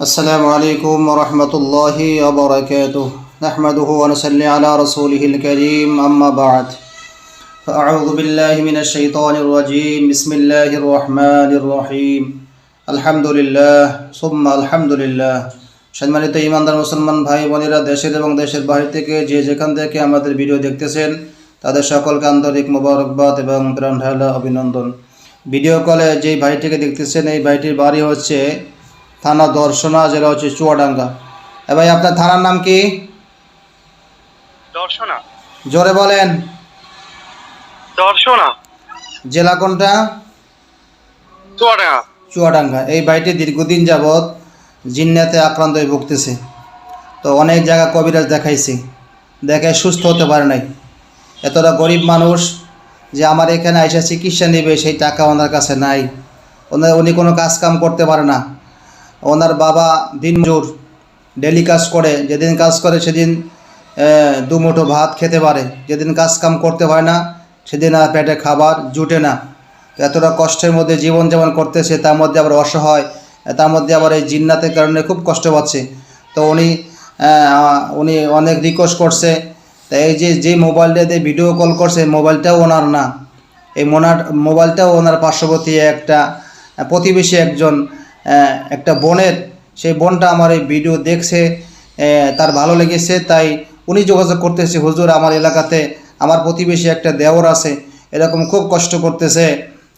السلام عليكم ورحمة الله وبركاته نحمده ونصلي على رسوله الكريم أما بعد فأعوذ بالله من الشيطان الرجيم بسم الله الرحمن الرحيم الحمد لله ثم الحمد لله সম্মানিত ইমানদার মুসলমান ভাই বোনেরা দেশের এবং দেশের বাইরে থেকে যে যেখান থেকে আমাদের ভিডিও দেখতেছেন তাদের সকলকে আন্তরিক মোবারকবাদ এবং প্রাণ ঢালা অভিনন্দন ভিডিও কলে যেই ভাইটিকে দেখতেছেন এই ভাইটির বাড়ি হচ্ছে থানা দর্শনা জেলা হচ্ছে চুয়াডাঙ্গা। এ ভাই আপনার থানার নাম কি? দর্শনা। জোরে বলেন। দর্শনা। জেলা কোনটা? চুয়াডাঙ্গা। চুয়াডাঙ্গা। এই ভাইটি দীর্ঘদিন যাবৎ জিন্নাতে আক্রান্ত হয়ে ভুগতেছে। তো অনেক জায়গা কবিরাজ দেখাইছে। দেখে সুস্থ হতে পারে নাই। এতটা গরিব মানুষ যে আমার এখানে এসে চিকিৎসা নেবে সেই টাকা ওনার কাছে নাই। ওনার উনি কোনো কাজ কাম করতে পারে না। ওনার বাবা দিনজোর ডেলি কাজ করে, যেদিন কাজ করে সেদিন দু মুঠো ভাত খেতে পারে। যেদিন কাজ কাম করতে হয় না, সেদিন আর পেটে খাবার জুটে না। এতটা কষ্টের মধ্যে জীবনযাপন করতেছে, তার মধ্যে আবার অসহায়, তার মধ্যে আবার এই জিন্নাতের কারণে খুব কষ্ট পাচ্ছে। তো উনি উনি অনেক রিকোয়েস্ট করছে। তা এই যে যে মোবাইলটা দিয়ে ভিডিও কল করছে, মোবাইলটাও ওনার না। এই মোনার মোবাইলটাও ওনার পার্শ্ববর্তী একটা প্রতিবেশী একজন একটা বোনের সেই বোনটা আমার এই ভিডিও দেখছে তার ভালো লেগেছে তাই উনি যোগাযোগ করতেছে হুজুর আমার এলাকাতে আমার প্রতিবেশী একটা দেওর আছে এরকম খুব কষ্ট করতেছে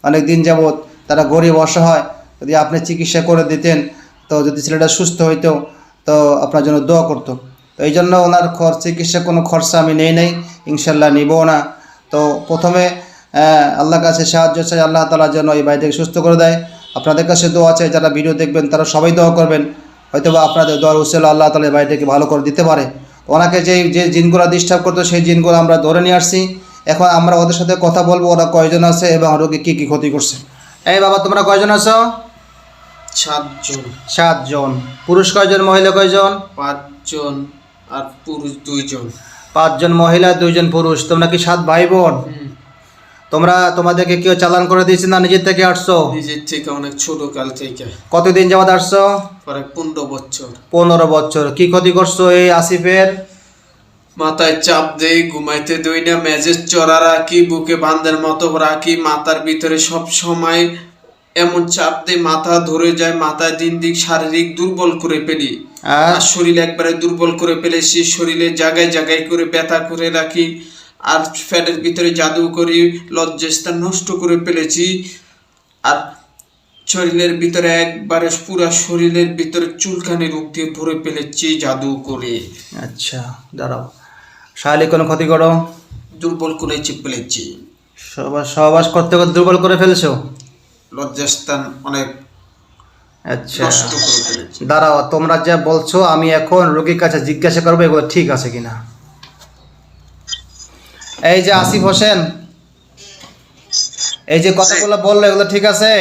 অনেক দিন যাবৎ তারা গরিব অসহায় যদি আপনি চিকিৎসা করে দিতেন তো যদি ছেলেটা সুস্থ হইতো তো আপনার জন্য দোয়া করতো। তো এই জন্য ওনার খরচ চিকিৎসা কোনো খরচা আমি নেই নাই ইনশাল্লাহ নিবও না। তো প্রথমে আহ, আল্লাহর কাছে সাহায্য চাই আল্লাহ তালা যেন এই বাড়িটাকে সুস্থ করে দেয়। আপনাদের কাছে দোয়া আছে যারা ভিডিও দেখবেন তারা সবাই দোয়া করবেন। হয়তো বা আপনাদের দোয়ার উসেল আল্লাহ তালা বাড়িটাকে ভালো করে দিতে পারে। ওনাকে যেই যে জিনগুলো ডিস্টার্ব করতো সেই জিনগুলো আমরা ধরে নিয়ে আসছি। এখন আমরা ওদের সাথে কথা বলব ওরা কয়জন আছে এবং রোগী কী কী ক্ষতি করছে। এই বাবা তোমরা কয়জন আছো? সাতজন। সাতজন। পুরুষ কয়জন মহিলা কয়জন? পাঁচজন আর পুরুষ দুইজন। পাঁচজন মহিলা দুইজন পুরুষ। তোমরা কি সাত ভাই বোন? তোমরা তোমাদেরকে কেউ চালান করে দিয়েছে না নিজের থেকে আসছো? নিজের থেকে অনেক ছোট কাল থেকে। কতদিন যাবত আসছো? প্রায় পনেরো বছর। পনেরো বছর। কি ক্ষতি করছ এই আসিফের? মাথায় চাপ দেই ঘুমাইতে দই না মেজের চড়া রাখি বুকে বান্ধের মতো রাখি মাথার ভিতরে সব সময় এমন চাপ দেই মাথা ধরে যায় মাথায় দিন দিক শারীরিক দুর্বল করে ফেলি। আর? আর শরীর একবারে দুর্বল করে ফেলেছি শরীরে জায়গায় জায়গায় করে ব্যথা করে রাখি। আর ফ্যাটের ভিতরে জাদু করি লজ্জাস্থান নষ্ট করে ফেলেছি। আর শরীরের ভিতরে একবারে পুরা শরীরের ভিতরে চুলকানি রোগ দিয়ে ভরে ফেলেছি জাদু করে। আচ্ছা দাঁড়াও। শারীরিক কোনো ক্ষতি করো? দুর্বল করেছি ফেলেছি। সহবাস সহবাস করতে করতে দুর্বল করে ফেলছো? লজ্জাস্থান অনেক আচ্ছা। করে দাঁড়াও তোমরা যা বলছো আমি এখন রোগীর কাছে জিজ্ঞাসা করব এগুলো ঠিক আছে কিনা? এই যে আসিফ হোসেন। এই যে কথাগুলো বলল এগুলো ঠিক আছে?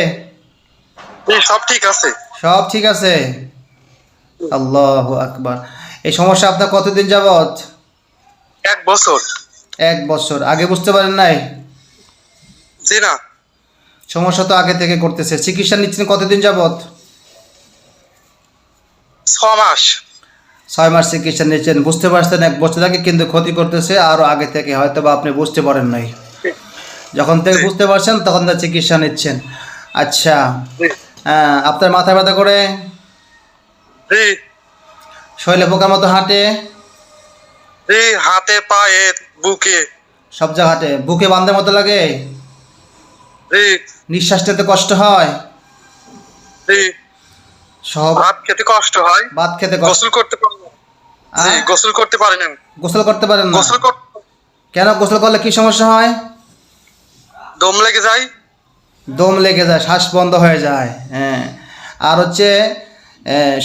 সব ঠিক আছে। সব ঠিক আছে? আল্লাহ আকবার। এই সমস্যা আপনার কতদিন যাবত এক বছর। এক বছর। আগে বুঝতে পারেন নাই? জি না। সমস্যা তো আগে থেকে করতেছে। চিকিৎসা নিচ্ছেন কতদিন যাবত ছ মাস। ছয় মাস চিকিৎসা নিচ্ছেন বুঝতে পারছেন এক বছর আগে কিন্তু ক্ষতি করতেছে আরও আগে থেকে হয়তো বা আপনি বুঝতে পারেন নাই। যখন থেকে বুঝতে পারছেন তখন তার চিকিৎসা নিচ্ছেন। আচ্ছা হ্যাঁ আপনার মাথা ব্যথা করে? শৈলে পোকার মতো হাঁটে? হাতে পায়ে বুকে। সব জায়গা হাঁটে। বুকে বাঁধার মতো লাগে? নিঃশ্বাস নিতে কষ্ট হয়? সব ভাত খেতে কষ্ট হয়। ভাত খেতে গোসল করতে পারি না। গোসল করতে পারি না। গোসল করতে পারেন না? গোসল কেন গোসল করলে কি সমস্যা হয়? দম লেগে যায়। দম লেগে যায় শ্বাস বন্ধ হয়ে যায় হ্যাঁ। আর হচ্ছে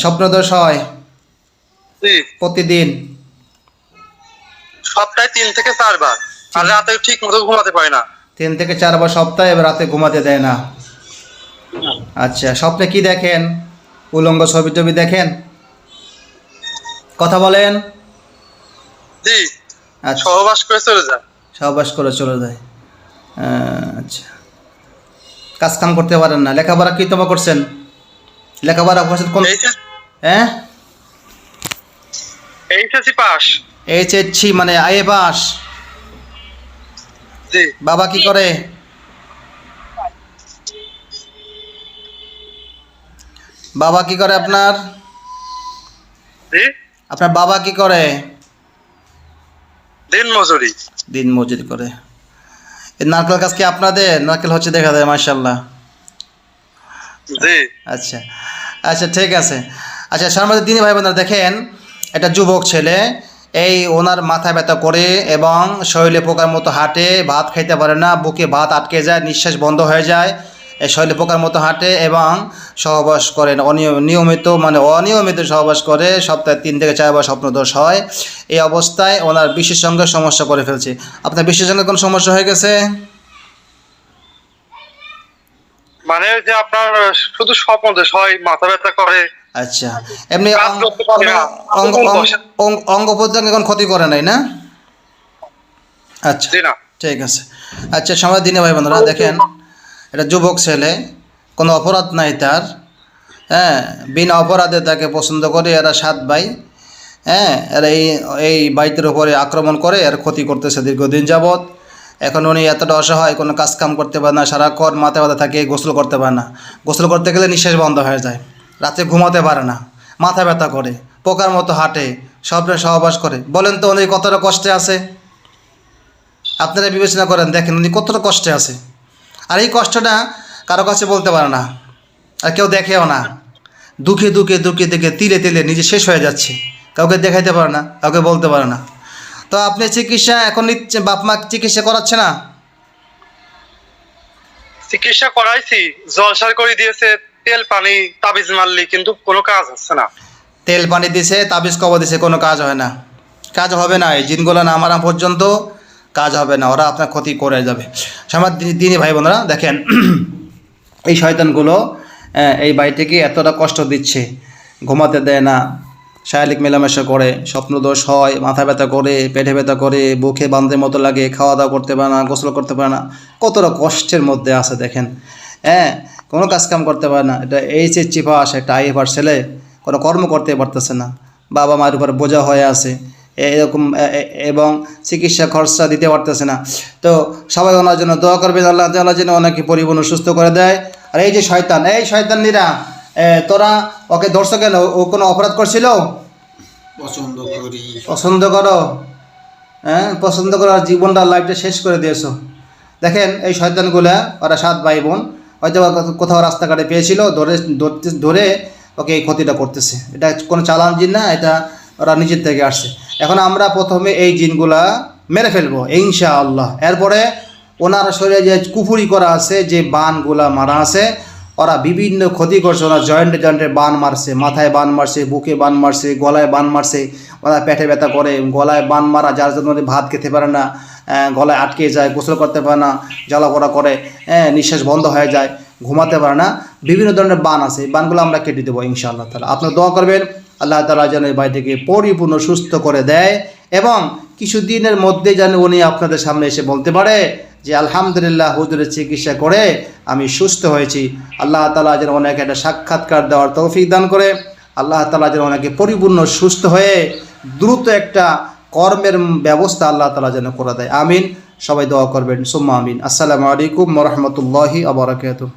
স্বপ্নদোষ হয়। প্রতিদিন। সপ্তাহে তিন থেকে চারবার আর রাতে ঠিক মতো ঘুমাতে পারি না। তিন থেকে চারবার সপ্তাহে রাতে ঘুমাতে দেয় না। আচ্ছা স্বপ্নে কি দেখেন? উলঙ্গ ছবি টবি দেখেন। কথা বলেন। আচ্ছা। সহবাস করে চলে যায় সহবাস করে চলে যায়। আচ্ছা। কাজ কাম করতে পারেন না। লেখাপড়া কি তোমা করছেন? লেখাপড়া করছেন কোন হ্যাঁ? HSC pass. এইচএসসি মানে আইএ পাস। বাবা কি করে? বাবা কি করে আপনার? আপনার বাবা কি করে? দিন মজুরি। দিন মজুরি করে। এই নারকেল গাছ কি আপনাদের? নারকেল হচ্ছে দেখা যায় মার্শাল্লাহ আচ্ছা আচ্ছা ঠিক আছে। আচ্ছা সর্বদা দিনী ভাই বোনেরা দেখেন একটা যুবক ছেলে এই ওনার মাথা ব্যথা করে এবং শরীরে পোকার মতো হাঁটে ভাত খাইতে পারে না বুকে ভাত আটকে যায় নিঃশ্বাস বন্ধ হয়ে যায়। শরীরে পোকার মতো হাঁটে এবং সহবাস করেন অনিয়ম নিয়মিত মানে অনিয়মিত সহবাস করে সপ্তাহে তিন থেকে চারবার স্বপ্নদোষ হয়। এই অবস্থায় ওনার বিশেষ সঙ্গে সমস্যা করে ফেলছে। আপনার বিশেষ সঙ্গে কোনো সমস্যা হয়ে গেছে? মানে যে আপনার শুধু হয় মাথা ব্যথা করে। আচ্ছা। এমনি অঙ্গ প্রত্যঙ্গ এখন ক্ষতি করে নাই না? আচ্ছা ঠিক আছে। আচ্ছা সময় দিনে ভাই বন্ধুরা দেখেন। এটা যুবক ছেলে, কোনো অপরাধ নাই তার হ্যাঁ বিনা অপরাধে তাকে পছন্দ করে, এরা সাত ভাই হ্যাঁ এরা এই এই বাইতের উপরে আক্রমণ করে, এর ক্ষতি করতেছে দীর্ঘদিন যাবৎ। এখন উনি এতটা অসহায়, কোনো কাজ কাম করতে পারে না, সারাক্ষণ মাথা ব্যথা থাকে, গোসল করতে পারে না। গোসল করতে গেলে নিঃশ্বাস বন্ধ হয়ে যায়, রাতে ঘুমাতে পারে না, মাথা ব্যথা করে, পোকার মতো হাঁটে, স্বপ্নে সহবাস করে। বলেন তো উনি কতটা কষ্টে আছে? আপনারা বিবেচনা করেন, দেখেন উনি কতটা কষ্টে আছে। আর এই কষ্টটা কারও কাছে বলতে পারে না। আর কেউ দেখেও না। দুঃখে দুঃখে দুঃখে দুঃখে তিলে তিলে নিজে শেষ হয়ে যাচ্ছে। কাউকে দেখাইতে পারে না কাউকে বলতে পারে না। তো আপনি চিকিৎসা এখন নিচ্ছে বাপ মা চিকিৎসা করাচ্ছে না? চিকিৎসা করাইছি জলসার করে দিয়েছে তেল পানি তাবিজ মারলি কিন্তু কোনো কাজ হচ্ছে না। তেল পানি দিছে তাবিজ কবর দিছে কোনো কাজ হয় না। কাজ হবে না এই জিনগুলো না মারা পর্যন্ত কাজ হবে না, ওরা আপনার ক্ষতি করে যাবে। সমাজ দিনী ভাই বোনরা, দেখেন, এই শয়তানগুলো এই বাড়িটিকে এতটা কষ্ট দিচ্ছে, ঘুমাতে দেয় না, শারীরিক মেলামেশা করে, স্বপ্নদোষ হয়, মাথা ব্যথা করে, পেটে ব্যথা করে, বুকে বান্ধের মতো লাগে খাওয়া দাওয়া করতে পারে না, গোসল করতে পারে না, কতটা কষ্টের মধ্যে আছে দেখেন। হ্যাঁ কোনো কাজ কাম করতে পারে না, এটা এইচ এস আসে একটা আইএফআর ছেলে, কোনো কর্ম করতে পারতেছে না বাবা মায়ের উপর বোঝা হয়ে আছে। এরকম এবং চিকিৎসা খরচা দিতে পারতেছে না। তো সবাই ওনার জন্য দোয়া করবেন আল্লাহ তাল্লাহ যেন ওনাকে পরিপূর্ণ সুস্থ করে দেয়। আর এই যে শয়তান এই শয়তানিরা তোরা ওকে ধরছো কেন? ও- কোনো অপরাধ করছিল? পছন্দ করি। পছন্দ করো। হ্যাঁ পছন্দ করো আর জীবনটা লাইফটা শেষ করে দিয়েছ। দেখেন এই শয়তানগুলা ওরা সাত ভাই বোন হয়তো কোথাও- কোথাও রাস্তাঘাটে পেয়েছিল ধরে ধরতে ধরে ওকে এই ক্ষতিটা করতেছে। এটা কোনো চালান জিন না এটা ওরা নিজের থেকে আসছে। এখন আমরা প্রথমে এই জিনগুলা মেরে ফেলব ইনশা আল্লাহ এরপরে ওনার শরীরে যে কুফুরি করা আছে যে বানগুলা মারা আছে ওরা বিভিন্ন ক্ষতি করছে ওরা জয়েন্টে জয়েন্টে বান মারছে মাথায় বান মারছে বুকে বান মারছে গলায় বান মারছে ওরা পেটে ব্যথা করে গলায় বান মারা যার জন্য ভাত খেতে পারে না গলায় আটকে যায় গোসল করতে পারে না জ্বালা পোড়া করে হ্যাঁ, নিঃশ্বাস বন্ধ হয়ে যায় ঘুমাতে পারে না বিভিন্ন ধরনের বান আছে এই বানগুলো আমরা কেটে দেবো ইনশাআল্লাহ তাহলে আপনার দোয়া করবেন আল্লাহ তালা যেন এই বাড়িটিকে পরিপূর্ণ, সুস্থ করে দেয় এবং কিছুদিনের মধ্যে যেন উনি আপনাদের সামনে এসে বলতে পারে যে, আলহামদুলিল্লাহ, হুজুরের চিকিৎসা করে আমি সুস্থ হয়েছি। আল্লাহ তালা যেন ওনাকে একটা সাক্ষাৎকার দেওয়ার তৌফিক দান করে। আল্লাহ তালা যেন ওনাকে পরিপূর্ণ, সুস্থ হয়ে দ্রুত একটা কর্মের ব্যবস্থা আল্লাহ তালা যেন করে দেয়। আমিন। সবাই দোয়া করবেন। সুম্মা আমিন। আসসালামু আলাইকুম রহমতুল্লাহি আবরাকাত